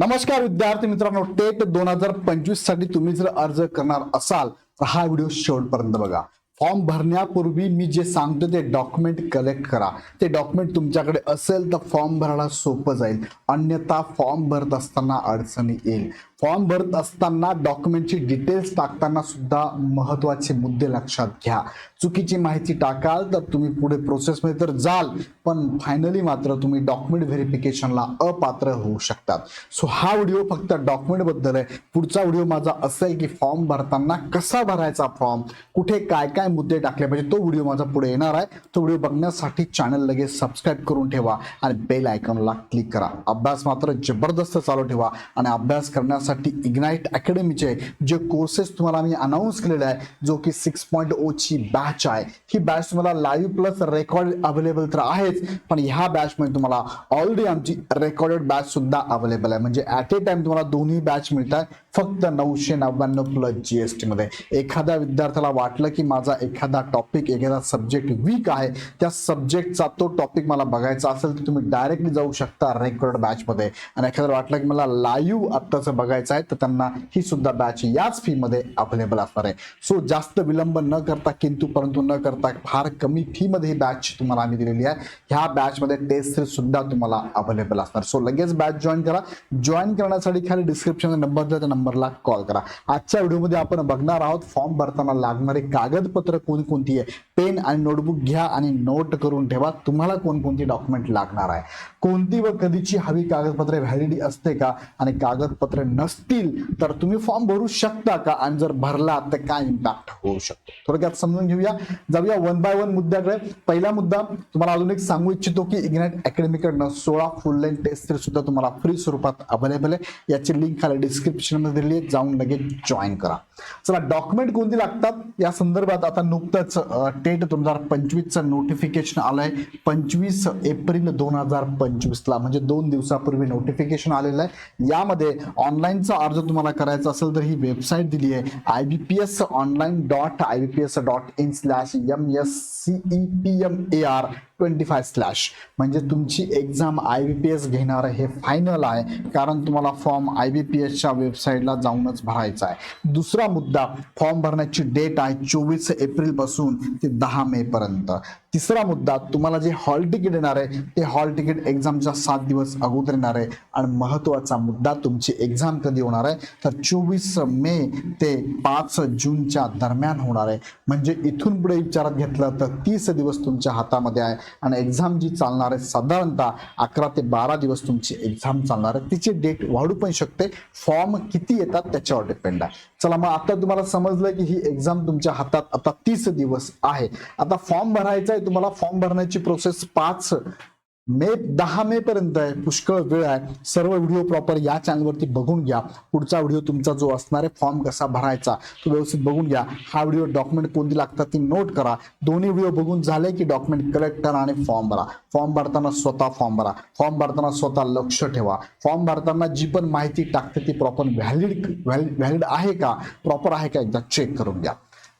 नमस्कार विद्यार्थी मित्रांनो टेट दोन हजार पंचवीससाठी तुम्ही जर अर्ज करणार असाल तर हा व्हिडिओ शेवटपर्यंत बघा. फॉर्म भरण्यापूर्वी मी जे सांगतो ते डॉक्युमेंट कलेक्ट करा. ते डॉक्युमेंट तुमच्याकडे असेल तर फॉर्म भरायला सोपं जाईल. अन्यथा फॉर्म भरत असताना अडचणी येईल. फॉर्म भरत असताना डॉक्युमेंटची डिटेल्स टाकताना सुद्धा महत्त्वाचे मुद्दे लक्षात घ्या. चुकीची माहिती टाकाल तर तुम्ही पुढे प्रोसेसमध्ये तर जाल पण फायनली मात्र तुम्ही डॉक्युमेंट व्हेरिफिकेशनला अपात्र होऊ शकतात. सो हा व्हिडिओ फक्त डॉक्युमेंटबद्दल आहे. पुढचा व्हिडिओ माझा असेल की फॉर्म भरताना कसा भरायचा फॉर्म कुठे काय काय मुद्दे टाकले पाहिजे तो व्हिडिओ माझा पुढे येणार आहे. तो व्हिडिओ बघण्यासाठी चॅनल लगेच सबस्क्राईब करून ठेवा आणि बेल आयकॉनला क्लिक करा. अभ्यास मात्र जबरदस्त चालू ठेवा आणि अभ्यास करण्यासाठी इग्नाईट अकॅडमीचे जे कोर्सेस तुम्हाला मी अनाऊन्स केलेले आहे जो की सिक्स पॉईंट ओ ची बॅच आहे. ही बॅच तुम्हाला लाईव्ह प्लस रेकॉर्ड अवेलेबल तर आहेच पण ह्या बॅचमध्ये तुम्हाला ऑलरेडी आमची रेकॉर्डेड बॅच सुद्धा अवेलेबल आहे. म्हणजे ॲट ए टाइम तुम्हाला दोन्ही बॅच मिळतात फक्त नऊशे नव्याण्णव प्लस जीएसटी मध्ये. एखाद्या विद्यार्थ्याला वाटलं की माझा एखादा टॉपिक एखादा सब्जेक्ट वीक आहे त्या सब्जेक्टचा तो टॉपिक मला बघायचा असेल तर तुम्ही डायरेक्टली जाऊ शकता रेकॉर्ड बॅच मध्ये. आणि एखाद्याला वाटलं की मला लाईव्ह आत्ताचं बघायचं आहे तर त्यांना ही सुद्धा बॅच याच फी मध्ये अवेलेबल असणार आहे. सो जास्त विलंब न करता किंतु परंतु न करता फार कमी फी मध्ये ही बॅच तुम्हाला आम्ही दिलेली आहे. ह्या बॅच मध्ये टेस्ट सुद्धा तुम्हाला अवेलेबल असणार. सो लगेच बॅच जॉईन करा. जॉईन करण्यासाठी खाली डिस्क्रिप्शन नंबर द्या त्या नंबरला कॉल करा. आजच्या व्हिडिओमध्ये आपण बघणार आहोत फॉर्म भरताना लागणारे कागदपत्र कोणकोणती आहे? पेन आणि नोटबुक घ्या आणि नोट करून ठेवा. तुम्हाला कोणकोणती डॉक्युमेंट लागणार आहे? कोणती व कधीची हवी कागदपत्रे व्हॅलिडी असते का? आणि कागदपत्रे नसतील तर तुम्ही फॉर्म भरू शकता का? आणि जर भरला तर काय इम्पॅक्ट होऊ शकतो? थोडक्यात समजून घेऊया. जाऊया वन बाय वन मुद्द्याकडे. पहिला मुद्दा तुम्हाला अजून एक सांगू इच्छितो की इग्नाइट अकॅडमीकडनं सोळा फुल लाईन टेस्ट सुद्धा तुम्हाला फ्री स्वरूपात अवेलेबल आहे. याची लिंक खाली डिस्क्रिप्शनमध्ये दिली आहे. जाऊन लगेच जॉईन करा. चला डॉक्युमेंट कोणती लागतात? या संदर्भात आता नुकतंच टेट दोन हजार पंचवीसचं नोटिफिकेशन आलंय. पंचवीस एप्रिल दोन हजार पंचवीसला म्हणजे दोन दिवसापूर्वी नोटिफिकेशन आलेलं आहे. यामध्ये ऑनलाईनचा अर्ज तुम्हाला करायचा असेल तर ही वेबसाईट दिली आहे. I B P S online dot I B P S dot in slash M S C E P M A R twenty five slash म्हणजे तुमची exam I B P S घेणार हे फायनल आहे. कारण तुम्हाला form I B P एसच्या वेबसाईटला जाऊनच भरायचा आहे. दुसरा मुद्दा फॉर्म भरण्याची डेट आहे चोवीस एप्रिलपासून ते दहा मे पर्यंत. तिसरा मुद्दा तुम्हाला जे हॉल तिकीट येणार आहे ते हॉल तिकीट एक्झामच्या सात दिवस अगोदर येणार आहे. आणि महत्त्वाचा मुद्दा तुमची एक्झाम कधी होणार आहे? तर चोवीस मे ते पाच जूनच्या दरम्यान होणार आहे. म्हणजे इथून पुढे विचारात घेतलं तर तीस दिवस तुमच्या हातामध्ये आहे. आणि एक्झाम जी चालणार आहे साधारणतः अकरा ते बारा दिवस तुमची एक्झाम चालणार आहे तिची डेट वाढू पण शकते. फॉर्म किती येतात त्याच्यावर डिपेंड आहे. चला मग आता तुम्हाला समजलं की ही एक्झाम तुमच्या हातात आता तीस दिवस आहे. आता फॉर्म भरायचा आहे तुम्हाला फॉर्म भरण्याची प्रोसेस पाच मे दहा मे पर्यंत आहे. पुष्कळ वेळ आहे. सर्व व्हिडिओ प्रॉपर या चॅनलवरती बघून घ्या. पुढचा व्हिडिओ तुमचा जो असणार आहे फॉर्म कसा भरायचा तो व्यवस्थित बघून घ्या. हा व्हिडिओ डॉक्युमेंट कोणती लागतात ती नोट करा. दोन्ही व्हिडिओ बघून झाले की डॉक्युमेंट कलेक्ट करा आणि फॉर्म भरा. फॉर्म भरताना स्वतः फॉर्म भरा. फॉर्म भरताना स्वतः लक्ष ठेवा. फॉर्म भरताना जी पण माहिती टाकते ती प्रॉपर व्हॅलिड व्हॅलिड आहे का? प्रॉपर आहे का एकदा चेक करून घ्या.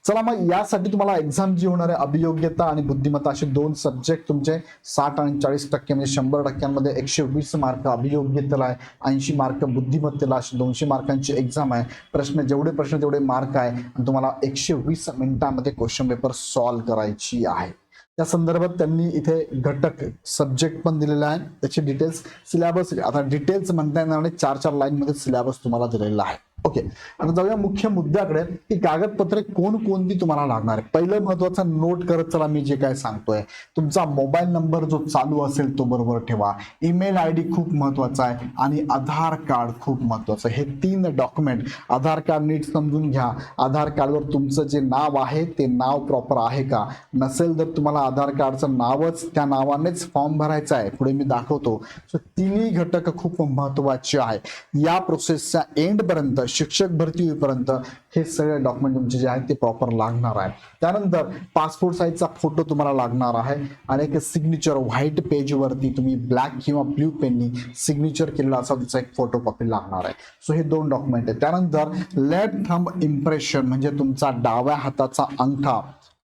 चला मग यासाठी तुम्हाला एक्झाम जी होणार आहे अभियोग्यता आणि बुद्धिमत्ता असे दोन सब्जेक्ट तुमचे साठ आणि चाळीस टक्के म्हणजे शंभर टक्क्यांमध्ये एकशे वीस मार्क अभियोग्यतेला आहे ऐंशी मार्क बुद्धिमत्तेला असे दोनशे मार्कांची एक्झाम आहे. प्रश्न जेवढे प्रश्न तेवढे मार्क आहे आणि तुम्हाला एकशे वीस मिनिटांमध्ये क्वेश्चन पेपर सॉल्व्ह करायची आहे. त्या संदर्भात त्यांनी इथे घटक सब्जेक्ट पण दिलेला आहे. त्याचे डिटेल्स सिलेबस आता डिटेल्स म्हणता येणार नाही चार चार लाईनमध्ये सिलेबस तुम्हाला दिलेला आहे. ओके आता जाऊया मुख्य मुद्द्याकडे की कागदपत्रे कोण कोणती तुम्हाला लागणार आहे पहिलं महत्वाचं नोट करत चला मी जे काय सांगतोय. तुमचा मोबाईल नंबर जो चालू असेल तो बरोबर ठेवा. ईमेल आय डी खूप महत्त्वाचा आहे आणि आधार कार्ड खूप महत्वाचं आहे. हे तीन डॉक्युमेंट आधार कार्ड नीट समजून घ्या. आधार कार्डवर तुमचं जे नाव आहे ते नाव प्रॉपर आहे का? नसेल तर तुम्हाला आधार कार्डचं नावच त्या नावानेच फॉर्म भरायचा आहे. पुढे मी दाखवतो. सो तिन्ही घटक खूप महत्त्वाचे आहे. या प्रोसेसच्या एंड पर्यंत शिक्षक भरती होईपर्यंत हे सगळे डॉक्युमेंट तुमचे जे आहेत ते प्रॉपर लागणार आहे त्यानंतर पासपोर्ट साईजचा फोटो तुम्हाला लागणार आहे आणि एक सिग्नेचर व्हाईट पेजवरती तुम्ही ब्लॅक किंवा ब्ल्यू पेननी सिग्नेचर केलेला असा तुमचा एक फोटो कॉपी लागणार आहे. सो हे दोन डॉक्युमेंट आहेत. त्यानंतर लेफ्ट थंब इम्प्रेशन म्हणजे तुमचा डाव्या हाताचा अंगठा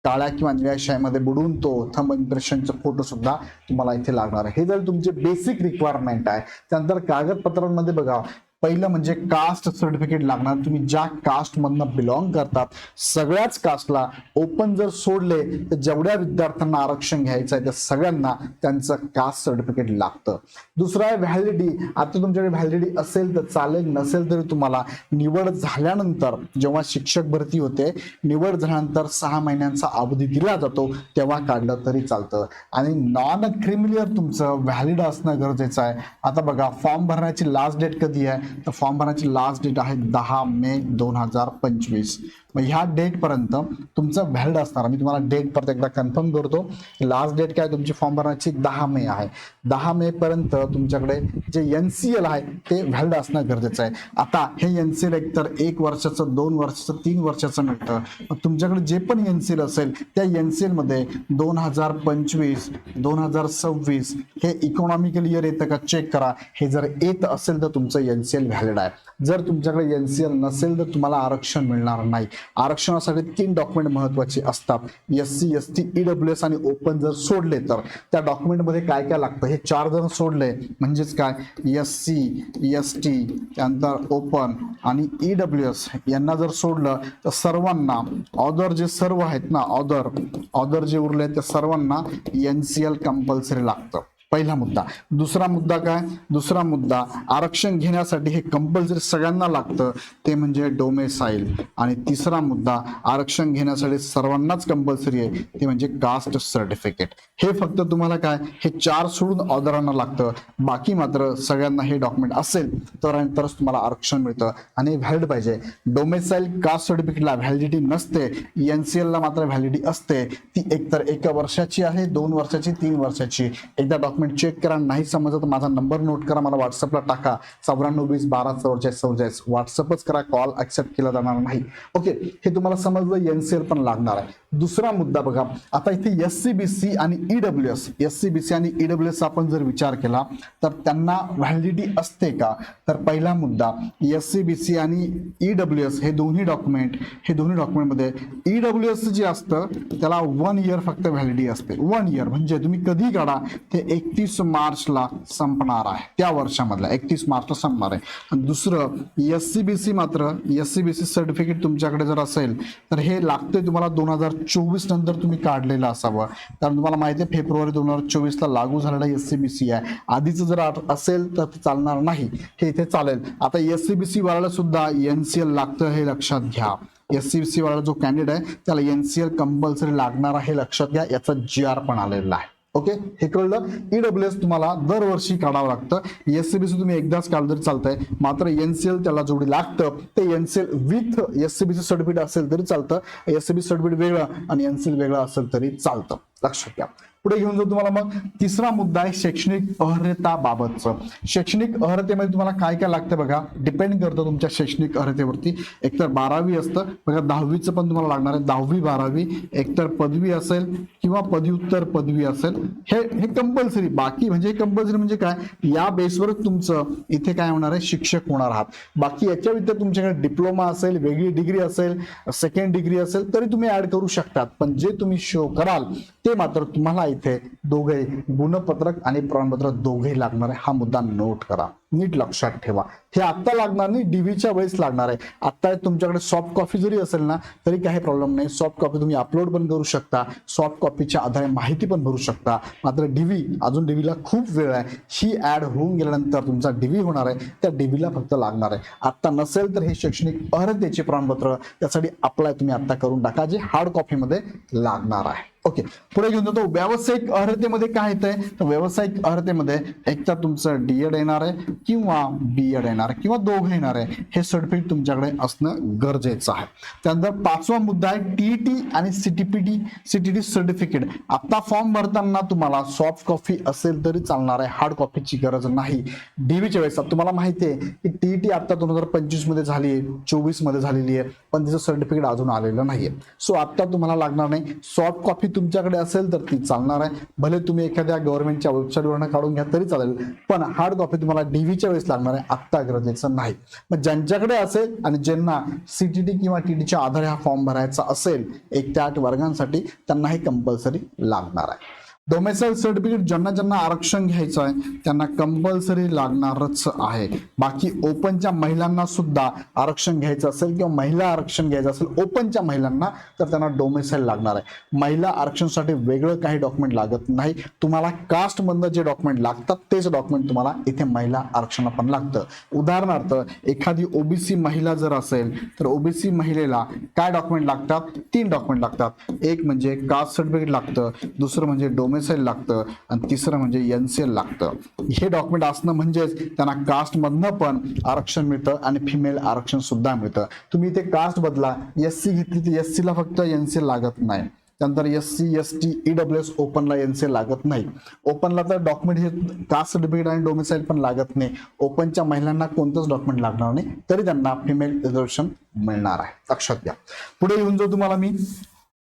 काळ्या किंवा निळ्या शाईमध्ये बुडून तो थंब इम्प्रेशनचा फोटो सुद्धा तुम्हाला इथे लागणार आहे. हे जर तुमचे बेसिक रिक्वायरमेंट आहे त्यानंतर कागदपत्रांमध्ये बघा पहिलं म्हणजे कास्ट सर्टिफिकेट लागणार. तुम्ही ज्या कास्ट मधनं बिलॉंग करतात सगळ्याच कास्टला ओपन जर सोडले तर जेवढ्या विद्यार्थ्यांना आरक्षण घ्यायचं आहे त्या सगळ्यांना त्यांचं कास्ट सर्टिफिकेट लागतं. दुसरं आहे व्हॅलिडिटी आता तुमच्याकडे व्हॅलिडिटी असेल तर चालेल नसेल तरी तुम्हाला निवड झाल्यानंतर जेव्हा शिक्षक भरती होते निवड झाल्यानंतर सहा महिन्यांचा अवधी दिला जातो तेव्हा काढलं तरी चालतं. आणि नॉन क्रिमिलियर तुमचं व्हॅलिड असणं गरजेचं आहे. आता बघा फॉर्म भरण्याची लास्ट डेट कधी आहे? तर फॉर्म भरण्याची लास्ट डेट आहे दहा मे दोन हजार पंचवीस. मग ह्या डेटपर्यंत तुमचं व्हॅलिड असणार. मी तुम्हाला डेट परत एकदा कन्फर्म करतो. लास्ट डेट काय तुमची फॉर्म भरण्याची दहा मे आहे. दहा मे पर्यंत तुमच्याकडे जे एन सी एल आहे ते व्हॅलिड असणं गरजेचं आहे. आता हे एन सी एल एकतर एक वर्षाचं दोन वर्षाचं तीन वर्षाचं मिळतं. मग तुमच्याकडे जे पण एन सी एल असेल त्या एन सी एलमध्ये दोन हजार पंचवीस दोन हजार सव्वीस हे इकॉनॉमिकल इयर येतं का? चेक करा. हे जर येत असेल तर तुमचं एन सी एल व्हॅलिड आहे. जर तुमच्याकडे एन सी एल नसेल तर तुम्हाला आरक्षण मिळणार नाही. आरक्षणासाठी तीन डॉक्युमेंट महत्त्वाचे असतात. S C S T EW S आणि ओपन जर सोडले तर. त्या डॉक्युमेंटमध्ये काय काय लागतं? हे चार जण सोडले. म्हणजेच काय? एस सी एस टी त्यानंतर ओपन आणि ईडब्ल्यू एस यांना जर सोडलं तर सर्वांना ऑदर जे सर्व आहेत ना ऑदर ऑदर जे उरले त्या सर्वांना एन सी एल कंपल्सरी लागतं. पहिला मुद्दा. दुसरा मुद्दा काय? दुसरा मुद्दा आरक्षण घेण्यासाठी हे कंपल्सरी सगळ्यांना लागतं ते म्हणजे डोमेसाईल आणि तिसरा मुद्दा आरक्षण घेण्यासाठी सर्वांनाच कंपल्सरी आहे ते म्हणजे कास्ट सर्टिफिकेट हे फक्त तुम्हाला काय? हे चार सोडून ऑदरांना लागतं. बाकी मात्र सगळ्यांना हे डॉक्युमेंट असेल तर तरच तुम्हाला आरक्षण मिळतं. आणि व्हॅलिड पाहिजे. डोमेसाईल कास्ट सर्टिफिकेटला व्हॅलिडिटी नसते एन सी एलला मात्र व्हॅलिडिटी असते. ती एकतर एका वर्षाची आहे दोन वर्षाची तीन वर्षाची. एकदा डॉक्युमेंट चेक करा. नाही समजत तर माझा नंबर नोट करा. मला व्हॉट्सअपला टाका. चौऱ्याण्णव वीस बारा चौचाळीस चौवेचाळीस. व्हॉट्सअपच करा. कॉल ऍक्सेप्ट केला जाणार नाही. ओके हे तुम्हाला समजलं एन सी एल पण लागणार आहे. दुसरा मुद्दा बघा. आता इथे एस सी बी सी आणि EW S S C B C आणि ईडब्ल्यू एस आपण जर विचार केला तर त्यांना व्हॅलिडिटी असते का? तर पहिला मुद्दा एस सी बी सी आणि ईडब्ल्यू एस हे दोन्ही डॉक्युमेंट हे दोन्ही डॉक्युमेंटमध्ये ईडब्ल्यू एस जे असतं त्याला वन इयर फक्त व्हॅलिडिटी असते. वन इयर म्हणजे तुम्ही कधी काढा ते एक एकतीस मार्चला संपणार आहे. त्या वर्षामधला एकतीस मार्चला संपणार आहे. दुसरं एस सी बी सी मात्र S C B C certificate तुमच्याकडे जर असेल तर हे लागते तुम्हाला दोन हजार चोवीस नंतर तुम्ही काढलेलं असावं. कारण तुम्हाला माहिती आहे फेब्रुवारी दोन हजार चोवीसला लागू झालेला एस सी बी सी आहे. आधीचं जर असेल तर ते चालणार नाही. हे इथे चालेल. आता एस सी बी सी वाल्याला सुद्धा एन सी एल लागतं हे लक्षात घ्या. एस सी बी सी वाला जो कॅन्डिडेट आहे त्याला एन सी एल कंपल्सरी लागणार आहे हे लक्षात घ्या. याचा जी आर पण आलेला आहे. ओके? हे कळलं? ईडब्ल्यू एस तुम्हाला दरवर्षी काढावं लागतं. एस सी बी सी तुम्ही एकदाच काढलं तरी चालतंय. मात्र एन सी एल त्याला जेवढी लागतं ते N C L with S C B C certificate असेल तरी चालतं. एस सी बी सर्टिफिकेट वेगळं आणि एन सी एल वेगळं असेल तरी चालतं. लक्षात घ्या. पुढे घेऊन जाऊ तुम्हाला मग. तिसरा मुद्दा आहे शैक्षणिक अर्हताबाबतचं. शैक्षणिक अर्हतेमध्ये तुम्हाला काय काय लागतं बघा? डिपेंड करतं तुमच्या शैक्षणिक अर्हतेवरती. एकतर बारावी असतं. बघा दहावीचं पण तुम्हाला लागणार आहे. दहावी बारावी एकतर पदवी असेल किंवा पदव्युत्तर पदवी असेल. हे हे कंपल्सरी बाकी म्हणजे कंपल्सरी म्हणजे काय? या बेसवरच तुमचं इथे काय होणार आहे? शिक्षक होणार आहात. बाकी याच्या व्यतिरिक्त तुमच्याकडे डिप्लोमा असेल वेगळी डिग्री असेल सेकंड डिग्री असेल तरी तुम्ही ऍड करू शकतात. पण जे तुम्ही शो कराल ते मात्र तुम्हाला इथे दोघे गुणपत्रक आणि प्रमाणपत्र दोघे लागणार आहे हा मुद्दा नोट करा. नीट लक्षात ठेवा. हे आत्ता लागणार नाही डीव्हीच्या वेळेस लागणार आहे. आत्ता तुमच्याकडे सॉफ्ट कॉपी जरी असेल ना तरी काही प्रॉब्लेम नाही. सॉफ्ट कॉपी तुम्ही अपलोड पण करू शकता. सॉफ्ट कॉपीच्या आधारे माहिती पण भरू शकता. मात्र डीव्ही अजून डीव्हीला खूप वेळ आहे. ही ऍड होऊन गेल्यानंतर तुमचा डीव्ही होणार आहे. त्या डीव्हीला फक्त लागणार आहे. आत्ता नसेल तर हे शैक्षणिक अर्हतेचे प्रमाणपत्र त्यासाठी अप्लाय तुम्ही आता करून टाका जे हार्ड कॉपीमध्ये लागणार आहे. ओके पुढे घेऊन जातो. व्यावसायिक अर्हतेमध्ये काय येतंय? तर व्यावसायिक अर्हतेमध्ये एक तर तुमचं डीएड येणार आहे. किंवा बी एड येणार किंवा दोघं येणार आहे हे सर्टिफिकेट तुमच्याकडे असणं गरजेचं आहे. त्यानंतर पाचवा मुद्दा आहे टी टी आणि सीटीपीटी सीटीटी सर्टिफिकेट आता फॉर्म भरताना तुम्हाला सॉफ्ट कॉपी असेल तरी चालणार आहे हार्ड कॉपीची गरज नाही. डीव्हीच्या वेळेस तुम्हाला माहिती आहे की टीईटी आता दोन हजार पंचवीसमध्ये झाली आहे चोवीसमध्ये झालेली आहे पण तिचं सर्टिफिकेट अजून आलेलं नाहीये. सो आता तुम्हाला लागणार नाही. सॉफ्ट कॉपी तुमच्याकडे असेल तर ती चालणार आहे. भले तुम्ही एखाद्या गव्हर्नमेंटच्या वेबसाईटवरनं काढून घ्या तरी चालेल. पण हार्ड कॉपी तुम्हाला डीव्ही डीव्हीच्या वेळेस लागणार आहे. आत्ता गरजेचं नाही. मग ज्यांच्याकडे असेल आणि ज्यांना सीटीटी किंवा टीटीच्या आधारे हा फॉर्म भरायचा असेल एक त्या आठ वर्गांसाठी त्यांना हे कंपल्सरी लागणार आहे. डोमेसाईल सर्टिफिकेट ज्यांना ज्यांना आरक्षण घ्यायचं आहे त्यांना कंपल्सरी लागणारच आहे. बाकी ओपनच्या महिलांना सुद्धा आरक्षण घ्यायचं असेल किंवा महिला आरक्षण घ्यायचं असेल ओपनच्या महिलांना तर त्यांना डोमेसाईल लागणार आहे. महिला आरक्षणसाठी वेगळं काही डॉक्युमेंट लागत नाही. तुम्हाला कास्टमधनं जे डॉक्युमेंट लागतात तेच डॉक्युमेंट तुम्हाला इथे महिला आरक्षण पण लागतं. उदाहरणार्थ एखादी ओबीसी महिला जर असेल तर ओबीसी महिलेला काय डॉक्युमेंट लागतात? तीन डॉक्युमेंट लागतात. एक म्हणजे कास्ट सर्टिफिकेट लागतं दुसरं म्हणजे डोमेसाईल लागतं आणि तिसरं म्हणजे एनसीएल लागतं. हे डॉक्युमेंट असणं म्हणजेच त्यांना कास्ट मधनं पण आरक्षण मिळतं आणि फिमेल आरक्षण सुद्धा मिळतं. तुम्ही इथे कास्ट बदला एस सी घेतली तर एस ला फक्त एनसीएल लागत नाही. त्यानंतर S C S T E W S ओपनला NCL लागत नाही. ओपनला तर डॉक्युमेंट हे कास्ट सर्टिफिकेट आणि डोमिसाईल पण लागत नाही. ओपनच्या महिलांना कोणतंच डॉक्युमेंट लागणार नाही. तरी त्यांना फिमेल रिझर्वेशन मिळणार आहे. लक्षात घ्या. पुढे येऊन जाऊ तुम्हाला मी.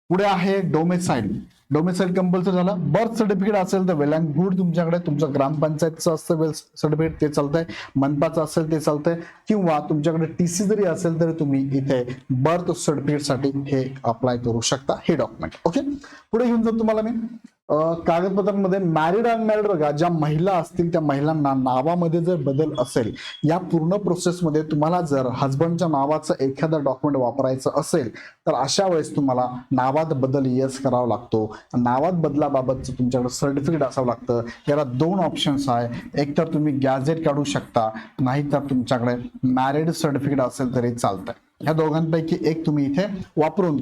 पुढे आहे डोमेसाईल डोमिसाईल कंपल्सरी झालं. बर्थ सर्टिफिकेट असेल तर वेल अँड गुड तुमच्याकडे तुमचं ग्रामपंचायतचं असतं वेल सर्टिफिकेट ते चालतंय. मनपाचं असेल ते चालतंय. किंवा तुमच्याकडे टी सी जरी असेल तरी तुम्ही इथे बर्थ सर्टिफिकेटसाठी हे अप्लाय करू शकता. हे डॉक्युमेंट ओके पुढे घेऊन जातो तुम्हाला मी. कागदपत्रांमध्ये मॅरिड अनमॅरिड बघा ज्या महिला असतील त्या महिलांना नावामध्ये जर बदल असेल या पूर्ण प्रोसेसमध्ये तुम्हाला जर हजबंडच्या नावाचं एखादं डॉक्युमेंट वापरायचं असेल तर अशा वेळेस तुम्हाला नावात बदल येस करावा लागतो. नावात बदलाबाबतचं तुमच्याकडे सर्टिफिकेट असावं लागतं. याला दोन ऑप्शन्स आहे. एक तर तुम्ही गॅझेट काढू शकता नाहीतर तुमच्याकडे मॅरिड सर्टिफिकेट असेल तरी चालतंय. ह्या दोघांपैकी एक तुम्ही इथे वापरून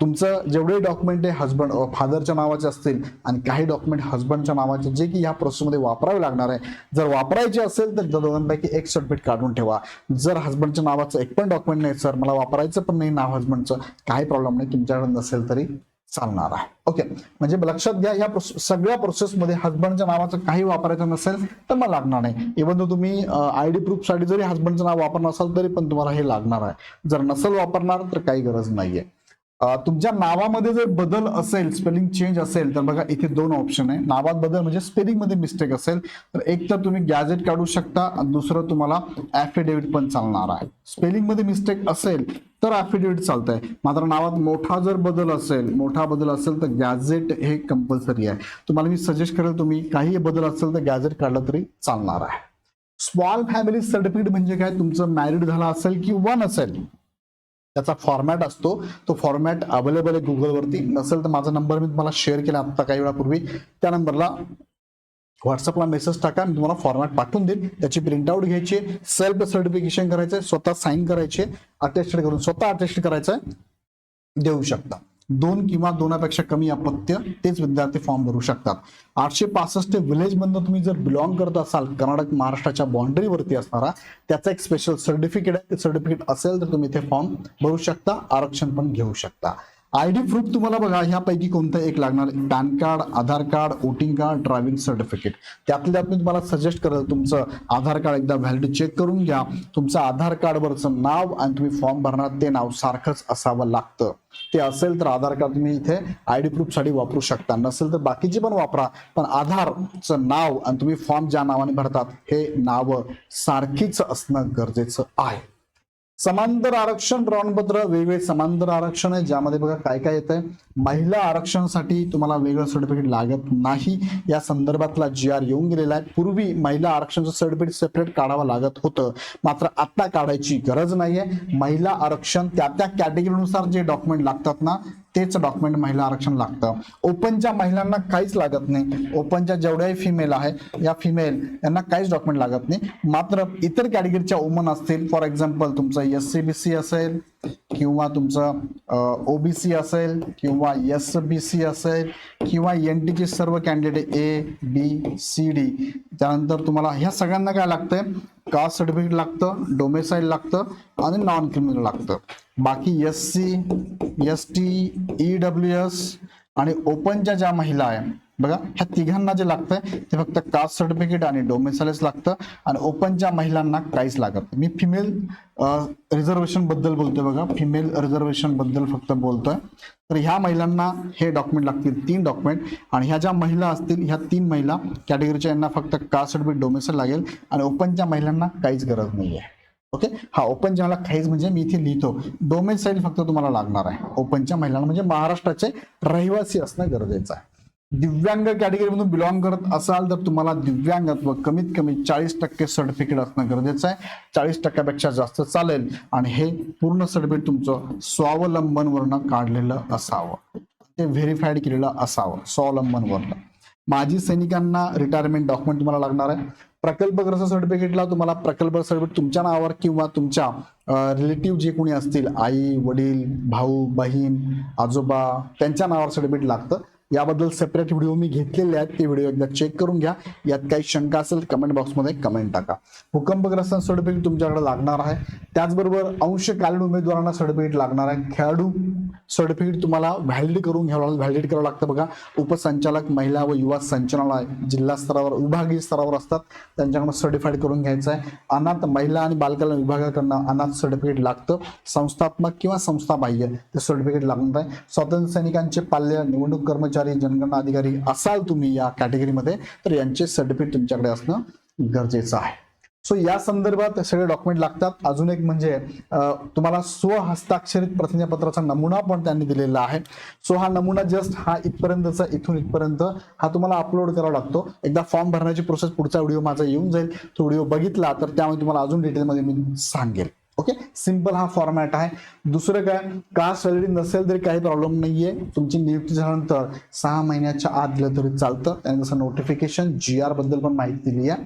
तुमचं जेवढे डॉक्युमेंट आहे हजबंड फादरच्या नावाचे असतील आणि काही डॉक्युमेंट हजबंडच्या नावाचे जे की ह्या प्रोसेसमध्ये वापरावे लागणार आहे. जर वापरायचे असेल तर त्या दोघांपैकी एक सर्टिफिकेट काढून ठेवा. जर हजबंडच्या नावाचं एक पण डॉक्युमेंट नाही सर मला वापरायचं पण नाही नाव हजबंडचं काही प्रॉब्लेम नाही तुमच्याकडे नसेल तरी चालणार आहे. ओके म्हणजे लक्षात घ्या या सगळ्या प्रोसेसमध्ये हजबंडच्या नावाचं काही वापरायचं नसेल तर मग लागणार नाही. इव्हन तुम्ही आय डी प्रूफसाठी जरी हजबंडचं नाव वापरणार असाल तरी पण तुम्हाला हे लागणार आहे. जर नसेल वापरणार तर काही गरज नाहीये. तुमच्या नावामध्ये जर बदल असेल स्पेलिंग चेंज असेल तर बघा इथे दोन ऑप्शन आहे. नावात बदल म्हणजे स्पेलिंगमध्ये मिस्टेक असेल तर एक तर तुम्ही गॅजेट काढू शकता आणि दुसरं तुम्हाला ऍफिडेव्हिट पण चालणार आहे. स्पेलिंगमध्ये मिस्टेक असेल तर ऍफिडेव्हिट चालतंय. मात्र नावात मोठा जर बदल असेल मोठा बदल असेल तर गॅझेट हे कंपल्सरी आहे. तुम्हाला मी सजेस्ट करेल तुम्ही काही बदल असेल तर गॅझेट काढलं तरी चालणार आहे. स्मॉल फॅमिली सर्टिफिकेट म्हणजे काय? तुमचं मॅरिड झालं असेल किंवा नसेल. त्याचा फॉर्मॅट असतो. तो फॉर्मॅट अवेलेबल आहे गुगलवरती नसेल तर माझा नंबर मी तुम्हाला शेअर केला आता काही वेळापूर्वी. त्या नंबरला व्हॉट्सअपला मेसेज टाका. मी तुम्हाला फॉर्मॅट पाठवून देईन. त्याची प्रिंटआउट घ्यायची सेल्फ सर्टिफिकेशन करायचं स्वतः साईन करायचे अटेस्टेड करून स्वतः अटेस्ट करायचं देऊ शकता. दोन किंवा दोनापेक्षा कमी अपत्य तेच विद्यार्थी फॉर्म भरू शकतात. आठशे पासष्ट विलेज मधनं तुम्ही जर बिलॉंग करत असाल कर्नाटक महाराष्ट्राच्या बाउंड्रीवरती असणारा त्याचा एक स्पेशल सर्टिफिकेट आहे ते सर्टिफिकेट असेल तर तुम्ही ते फॉर्म भरू शकता आरक्षण पण घेऊ शकता. आय डी प्रूफ तुम्हाला बघा ह्यापैकी कोणतं एक लागणार? PAN card Aadhaar card voting card driving certificate. त्यातल्या मी तुम्हाला सजेस्ट करेल तुमचं आधार कार्ड एकदा व्हॅलिड चेक करून घ्या. तुमचं आधार कार्डवरचं नाव आणि तुम्ही फॉर्म भरणार ते नाव सारखंच असावं लागतं. ते असेल तर आधार कार्ड तुम्ही इथे आय डी प्रूफसाठी वापरू शकता. नसेल तर बाकीचे पण वापरा. पण आधारचं नाव आणि तुम्ही फॉर्म ज्या नावाने भरतात हे नाव सारखीच असणं गरजेचं आहे. समांतर आरक्षण प्रमाणपत्र वेगवेगळे समांतर आरक्षण आहे ज्यामध्ये बघा काय काय येत आहे महिला आरक्षणासाठी तुम्हाला वेगळं सर्टिफिकेट लागत नाही. या संदर्भातला जी आर येऊन गेलेला आहे. पूर्वी महिला आरक्षणाचं सर्टिफिकेट सेपरेट काढावं लागत होतं. मात्र आता काढायची गरज नाहीये. महिला आरक्षण त्या त्या कॅटेगरीनुसार जे डॉक्युमेंट लागतात ना तेच डॉक्युमेंट महिला आरक्षण लागतं. ओपनच्या महिलांना काहीच लागत नाही. ओपनच्या जेवढ्याही फिमेल आहे या फिमेल यांना काहीच डॉक्युमेंट लागत नाही. मात्र इतर कॅटेगरीच्या वुमन असतील फॉर एक्झाम्पल तुमचं एस सी बी सी असेल किंवा तुमचं ओबीसी असेल किंवा एस बी सी असेल किंवा एन टीचे सर्व candidate A B C D त्यानंतर तुम्हाला ह्या सगळ्यांना काय लागतंय? कास्ट सर्टिफिकेट लागतं डोमेसाईल लागतं आणि नॉन क्रिमिनल लागतं. बाकी S C S T E W S आणि ओपनच्या ज्या महिला आहे बघा ह्या तिघांना जे लागतंय ते फक्त कास्ट सर्टिफिकेट आणि डोमेसाईलच लागतं आणि ओपनच्या महिलांना काहीच लागत नाही. मी फिमेल रिझर्वेशनबद्दल बोलतोय बघा. फिमेल रिझर्वेशनबद्दल फक्त बोलतोय. तर ह्या महिलांना हे डॉक्युमेंट लागतील तीन डॉक्युमेंट आणि ह्या ज्या महिला असतील ह्या तीन महिला कॅटेगरीच्या यांना फक्त कास्ट सर्टिफिकेट डोमेसल लागेल. आणि ओपनच्या महिलांना काहीच गरज नाही आहे ओके हा ओपन ज्याला काहीच म्हणजे मी इथे लिहितो. डोमेसाईल फक्त तुम्हाला लागणार आहे. ओपनच्या महिलांना म्हणजे महाराष्ट्राचे रहिवासी असणं गरजेचं आहे. दिव्यांग कॅटेगरीमधून बिलॉंग करत असाल तर तुम्हाला दिव्यांगत्व कमीत कमी चाळीस टक्के सर्टिफिकेट असणं गरजेचं आहे. चाळीस टक्क्यापेक्षा जास्त चालेल. आणि हे पूर्ण सर्टिफिकेट तुमचं स्वावलंबनवरनं काढलेलं असावं. ते व्हेरीफाईड केलेलं असावं स्वावलंबनवरनं. माजी सैनिकांना रिटायरमेंट डॉक्युमेंट तुम्हाला लागणार आहे. प्रकल्पग्रस्त सर्टिफिकेटला तुम्हाला प्रकल्प सर्टिफिकेट तुमच्या नावावर किंवा तुमच्या रिलेटिव्ह जे कोणी असतील आई वडील भाऊ बहीण आजोबा त्यांच्या नावावर सर्टिफिकेट लागतं. याबद्दल सेपरेट व्हिडिओ मी घेतलेले आहेत. ते व्हिडिओ एकदा चेक करून घ्या. यात काही शंका असेल कमेंट बॉक्समध्ये कमेंट टाका. भूकंपग्रस्त सर्टिफिकेट तुमच्याकडे लागणार आहे. त्याचबरोबर अंशकालीन उमेदवारांना सर्टिफिकेट लागणार आहे. खेळाडू सर्टिफिकेट तुम्हाला व्हॅलिड करून घ्यावं लागेल. व्हॅलिड करावं लागतं बघा. उपसंचालक महिला व युवा संचालनालय जिल्हा स्तरावर विभागीय स्तरावर असतात. त्यांच्याकडून सर्टिफाईड करून घ्यायचं आहे. अनाथ महिला आणि बालकल्याण विभागाकडनं अनाथ सर्टिफिकेट लागतं. संस्थात्मक किंवा संस्थाबाह्य ते सर्टिफिकेट लागणार आहे. स्वातंत्र्य सैनिकांचे पाल्य निवडणूक कर्मचारी जनगणना अधिकारी असाल तुम्ही या कॅटेगरीमध्ये तर यांचे सर्टिफिकेट तुमच्याकडे असणं गरजेचं आहे. सो या संदर्भात सगळे डॉक्युमेंट लागतात. अजून एक म्हणजे तुम्हाला स्वहस्ताक्षरित प्रतिज्ञापत्राचा नमुना पण त्यांनी दिलेला आहे. सो हा नमुना जस्ट हा इथपर्यंतचा इथून इथपर्यंत हा तुम्हाला अपलोड करावा लागतो. एकदा फॉर्म भरण्याची प्रोसेस पुढचा व्हिडिओ माझा येऊन जाईल. तो व्हिडिओ बघितला तर त्यामध्ये तुम्हाला अजून डिटेलमध्ये मी सांगेल. ओके सिंपल हा फॉर्मॅट आहे. दुसरं काय? कास्ट सॅलरी नसेल तरी काही प्रॉब्लेम नाहीये. तुमची नियुक्ती झाल्यानंतर सहा महिन्याच्या आत दिलं तरी चालतं. त्याने जसं नोटिफिकेशन जी आरबद्दल पण माहिती दिली आहे.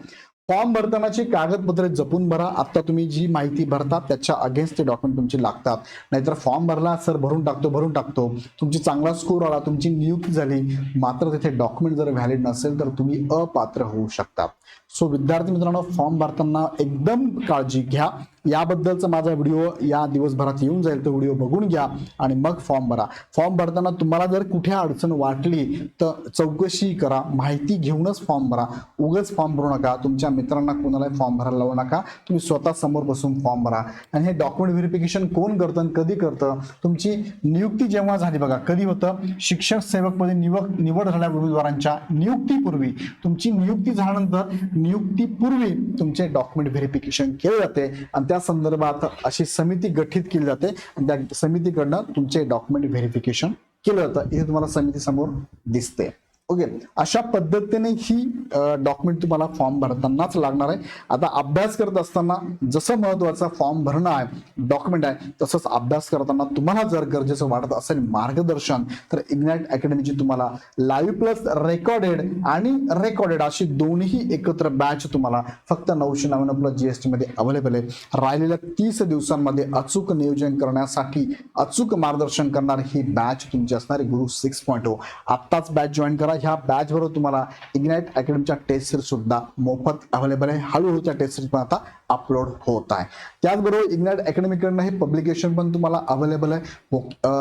फॉर्म भरतानाची कागदपत्रे जपून भरा. आता तुम्ही जी माहिती भरता त्याच्या अगेन्स्ट ते डॉक्युमेंट तुमचे लागतात. नाहीतर फॉर्म भरला सर भरून टाकतो भरून टाकतो. तुमची चांगला स्कोर आला तुमची नियुक्ती झाली मात्र तिथे डॉक्युमेंट जर व्हॅलिड नसेल तर तुम्ही अपात्र होऊ शकता. सो विद्यार्थी मित्रांनो फॉर्म भरताना एकदम काळजी घ्या. याबद्दलचा माझा व्हिडिओ या दिवसभरात येऊन जाईल तो व्हिडिओ बघून घ्या आणि मग फॉर्म भरा. फॉर्म भरताना तुम्हाला जर कुठे अडचण वाटली तर चौकशी करा. माहिती घेऊनच फॉर्म भरा. उगाच फॉर्म भरू नका. तुमच्या मित्रांना कोणालाही फॉर्म भरायला लावू नका. तुम्ही स्वतः समोर बसून फॉर्म भरा. आणि हे डॉक्युमेंट व्हेरिफिकेशन कोण करतं आणि कधी करतं? तुमची नियुक्ती जेव्हा झाली बघा कधी होतं? शिक्षक सेवकमध्ये निवड निवड झाल्या उमेदवारांच्या नियुक्तीपूर्वी. तुमची नियुक्ती झाल्यानंतर नियुक्तीपूर्वी तुमचे डॉक्युमेंट व्हेरिफिकेशन केले जाते आणि त्या संदर्भात अशी समिती गठीत केली जाते. आणि त्या समितीकडनं तुमचे डॉक्युमेंट व्हेरिफिकेशन केलं जातं. इथे तुम्हाला समिती समोर दिसते ओके अशा पद्धतीने ही डॉक्युमेंट तुम्हाला फॉर्म भरतानाच लागणार आहे. आता अभ्यास करत असताना जसं महत्त्वाचा फॉर्म भरणं आहे डॉक्युमेंट आहे तसंच अभ्यास करताना तुम्हाला जर गरजेचं वाटत असेल मार्गदर्शन तर इग्नाइट अकॅडमीची तुम्हाला लाईव्ह प्लस रेकॉर्डेड आणि रेकॉर्डेड अशी दोन्ही एकत्र बॅच तुम्हाला फक्त नऊशे नव्याण्णव प्लस जीएसटी मध्ये अवेलेबल आहे. राहिलेल्या तीस दिवसांमध्ये अचूक नियोजन करण्यासाठी अचूक मार्गदर्शन करणार ही बॅच तुमची असणारी गुरु सिक्स पॉईंट हो आत्ताच बॅच जॉईन करा. ह्या बॅच बरोबर तुम्हाला इग्नाइट अकॅडमीच्या टेस्ट सिरीज सुद्धा मोफत अवेलेबल आहे. हळूहळू त्या टेस्ट सिरीज पण आता अपलोड होत आहे. त्याचबरोबर इग्नाइट अकॅडमीकडनं हे पब्लिकेशन पण तुम्हाला अवेलेबल आहे. हो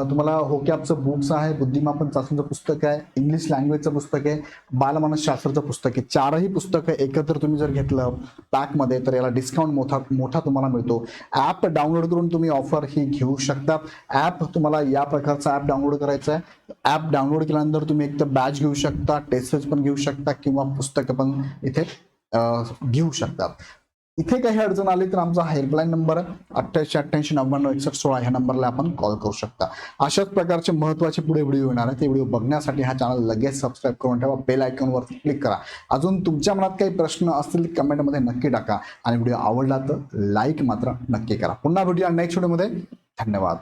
तुम्हाला होकॅपचं बुक्स आहे बुद्धिमापन चाचणीचं पुस्तक आहे इंग्लिश लँग्वेजचं पुस्तक आहे बालमानसशास्त्राचं पुस्तक आहे. चारही पुस्तकं एकत्र तुम्ही जर घेतलं पॅकमध्ये तर याला डिस्काउंट मोठा मोठा तुम्हाला मिळतो. ॲप डाउनलोड करून तुम्ही ऑफर ही घेऊ शकता. ॲप तुम्हाला या प्रकारचा ॲप डाउनलोड करायचा आहे. ॲप डाउनलोड केल्यानंतर तुम्ही एक तर बॅच घेऊ शकता टेस्ट पण घेऊ शकता किंवा पुस्तकं पण इथे घेऊ शकतात इथे काही अडचण आली तर आमचा हेल्पलाईन नंबर अठ्ठ्याऐंशी अठ्ठ्याऐंशी नव्याण्णव एकसष्ट सोळा ह्या नंबरला आपण कॉल करू शकता. अशाच प्रकारचे महत्त्वाचे पुढे व्हिडिओ येणार आहे ते व्हिडिओ बघण्यासाठी हा चॅनल लगेच सबस्क्राईब करून ठेवा. बेल आयकॉनवर क्लिक करा. अजून तुमच्या मनात काही प्रश्न असतील कमेंटमध्ये नक्की टाका. आणि व्हिडिओ आवडला तर लाईक मात्र नक्की करा. पुन्हा भेटूया नेक्स्ट व्हिडिओमध्ये धन्यवाद.